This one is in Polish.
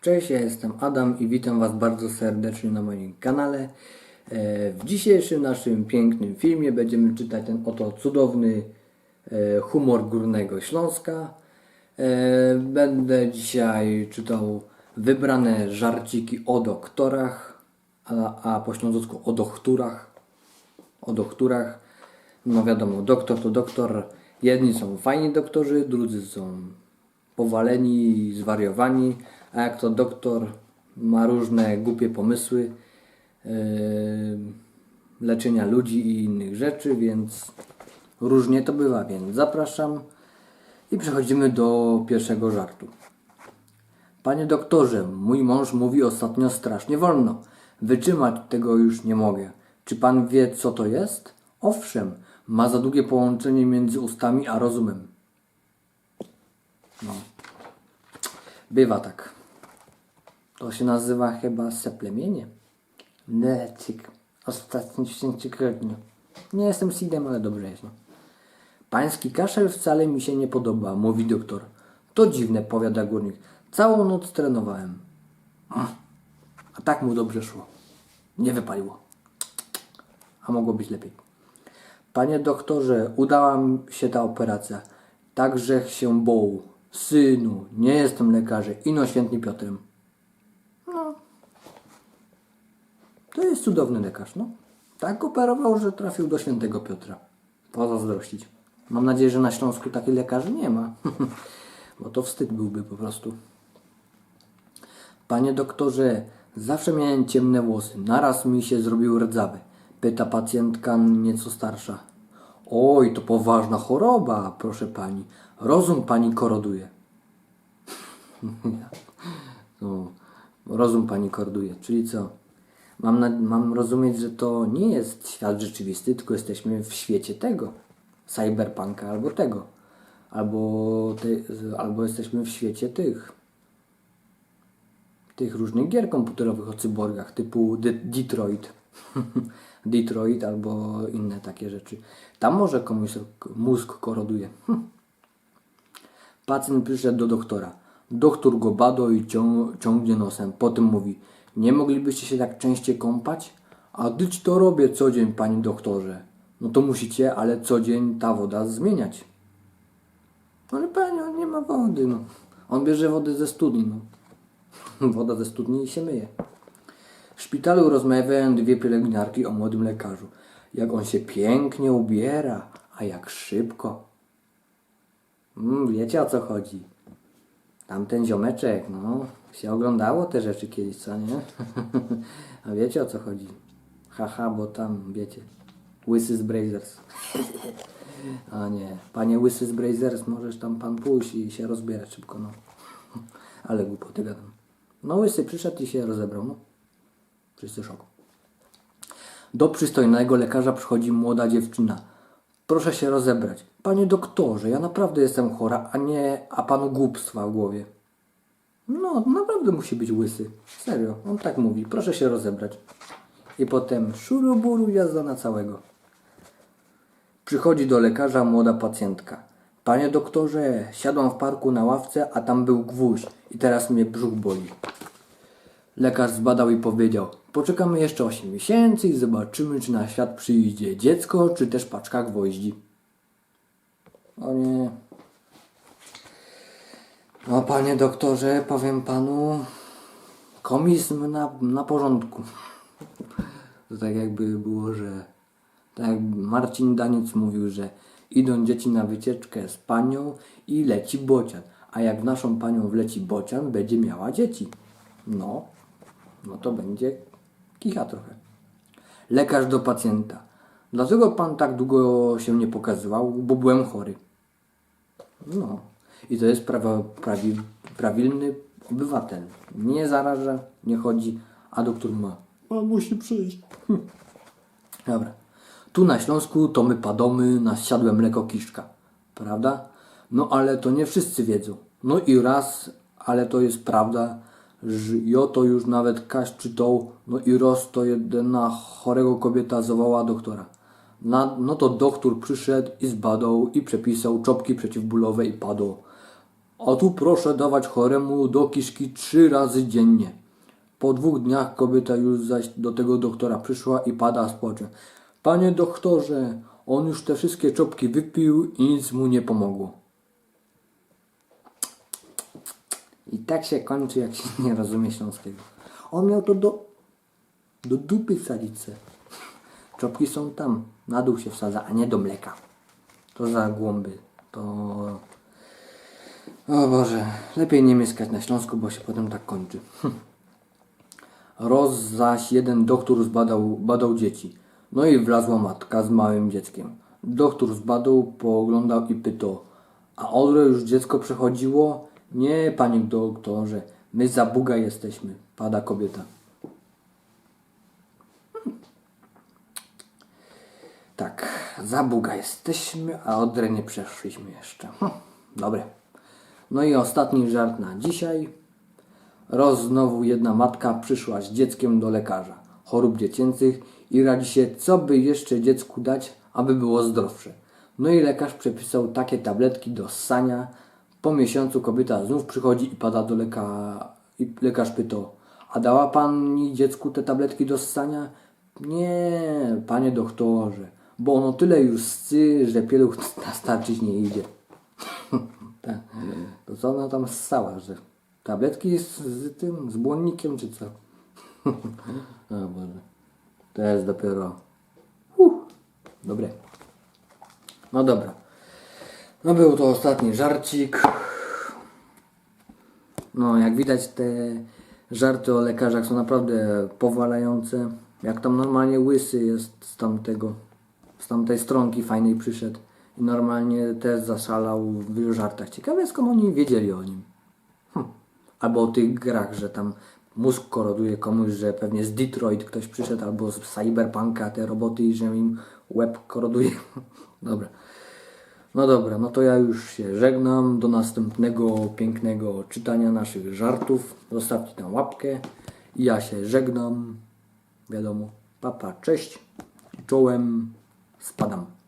Cześć, ja jestem Adam i witam Was bardzo serdecznie na moim kanale. E, W dzisiejszym naszym pięknym filmie będziemy czytać ten oto cudowny e, humor Górnego Śląska. E, Będę dzisiaj czytał wybrane żarciki o doktorach, a, a po śląsku o doktorach. O doktorach. No wiadomo, doktor to doktor. Jedni są fajni doktorzy, drudzy są powaleni zwariowani, a jak to doktor ma różne głupie pomysły yy, leczenia ludzi i innych rzeczy, więc różnie to bywa, więc zapraszam i przechodzimy do pierwszego żartu. Panie doktorze, mój mąż mówi ostatnio strasznie wolno. Wytrzymać tego już nie mogę. Czy pan wie, co to jest? Owszem, ma za długie połączenie między ustami a rozumem. No. Bywa tak. To się nazywa chyba seplemienie. Necyk. Ostatni tygodniu. Nie jestem sidem, ale dobrze jest. No. Pański kaszel wcale mi się nie podoba, mówi doktor. To dziwne, powiada górnik. Całą noc trenowałem. Mm. A tak mu dobrze szło. Nie wypaliło. A mogło być lepiej. Panie doktorze, udała mi się ta operacja. Także się boł. Synu, nie jestem lekarzem. Ino świętym Piotrem. To jest cudowny lekarz, no. Tak operował, że trafił do świętego Piotra. Pozazdrościć. Mam nadzieję, że na Śląsku takich lekarzy nie ma. Bo to wstyd byłby po prostu. Panie doktorze, zawsze miałem ciemne włosy. Naraz mi się zrobił rdzawy. Pyta pacjentka nieco starsza. Oj, to poważna choroba, proszę pani. Rozum pani koroduje. no, rozum pani koroduje, czyli co? Mam, na, mam rozumieć, że to nie jest świat rzeczywisty, tylko jesteśmy w świecie tego. Cyberpunka albo tego. Albo, albo jesteśmy w świecie tych tych różnych gier komputerowych o cyborgach typu De- Detroit. Detroit albo inne takie rzeczy. Tam może komuś mózg koroduje. Pacjent przyszedł do doktora. Doktor go bado i cią- ciągnie nosem. Potem mówi, nie moglibyście się tak częściej kąpać? A dyć to robię co dzień, panie doktorze. No to musicie, ale co dzień ta woda zmieniać. Ale panie, on nie ma wody, no. On bierze wodę ze studni, no. Woda ze studni i się myje. W szpitalu rozmawiają dwie pielęgniarki o młodym lekarzu. Jak on się pięknie ubiera, a jak szybko. Mm, wiecie o co chodzi. Tamten ziomeczek, no, się oglądało te rzeczy kiedyś, co nie? a wiecie o co chodzi. Haha, bo tam, wiecie, łysy Brazers. a nie, panie łysy Brazers, możesz tam pan pójść i się rozbierać szybko, no. Ale głupoty gadam. No łysy przyszedł i się rozebrał, no. Wszyscy szok. Do przystojnego lekarza przychodzi młoda dziewczyna. Proszę się rozebrać. Panie doktorze, ja naprawdę jestem chora, a nie, a panu głupstwa w głowie. No, naprawdę musi być łysy. Serio, on tak mówi. Proszę się rozebrać. I potem szuruburu jazda na całego. Przychodzi do lekarza młoda pacjentka. Panie doktorze, siadłam w parku na ławce, a tam był gwóźdź i teraz mnie brzuch boli. Lekarz zbadał i powiedział: Poczekamy jeszcze 8 miesięcy i zobaczymy, czy na świat przyjdzie dziecko, czy też paczka gwoździ. O nie. No, panie doktorze, powiem panu, komizm na, na porządku. To tak jakby było, że tak jak Marcin Daniec mówił, że idą dzieci na wycieczkę z panią i leci bocian. A jak w naszą panią wleci bocian, będzie miała dzieci. No, no to będzie kicha trochę. Lekarz do pacjenta. Dlaczego pan tak długo się nie pokazywał? Bo byłem chory. No. I to jest prawa, prawi, prawilny obywatel. Nie zaraża, nie chodzi, a doktor ma. Pan musi przyjść. Hm. Dobra. Tu na Śląsku to my padomy na siadłe mleko kiszka. Prawda? No ale to nie wszyscy wiedzą. No i raz, ale to jest prawda, że jo to już nawet kaś czytał, no i roz to jedna chorego kobieta zawołała doktora. Na, no to doktor przyszedł i zbadał i przepisał czopki przeciwbólowe i padło. A tu proszę dawać choremu do kiszki trzy razy dziennie. Po dwóch dniach kobieta już zaś do tego doktora przyszła i pada z płaczem. Panie doktorze, on już te wszystkie czopki wypił i nic mu nie pomogło. I tak się kończy, jak się nie rozumie śląskiego. On miał to do, do dupy wsadzić se. Czopki są tam, na dół się wsadza, a nie do mleka. To za głąby. To... O Boże, lepiej nie mieszkać na Śląsku, bo się potem tak kończy. Hm. Roz zaś jeden doktor zbadał badał dzieci. No i wlazła matka z małym dzieckiem. Doktor zbadał, pooglądał i pytał, a odre już dziecko przechodziło? Nie, panie doktorze, my za Buga jesteśmy, pada kobieta. Tak, za Buga jesteśmy, a odre nie przeszliśmy jeszcze. Hm, dobre. No i ostatni żart na dzisiaj. Roz znowu jedna matka przyszła z dzieckiem do lekarza chorób dziecięcych i radzi się, co by jeszcze dziecku dać, aby było zdrowsze. No i lekarz przepisał takie tabletki do ssania. Po miesiącu kobieta znów przychodzi i pada do lekarza. I lekarz pytał, a dała pani dziecku te tabletki do ssania? Nie, panie doktorze, bo ono tyle już scy, że pieluch nastarczyć nie idzie. Tak. To co ona tam ssała, że tabletki z, z tym, z błonnikiem czy co? o Boże. To jest dopiero... Uh, dobre. No dobra. No był to ostatni żarcik. No jak widać te żarty o lekarzach są naprawdę powalające. Jak tam normalnie łysy jest z tamtego, z tamtej stronki fajnej przyszedł i normalnie też zaszalał w żartach. Ciekawe skąd oni wiedzieli o nim. Hm. Albo o tych grach, że tam mózg koroduje komuś, że pewnie z Detroit ktoś przyszedł, albo z Cyberpunka te roboty i że im łeb koroduje. dobra. No dobra, no to ja już się żegnam. Do następnego pięknego czytania naszych żartów. Zostawcie tam łapkę. Ja się żegnam. Wiadomo. Papa, cześć. Czołem spadam.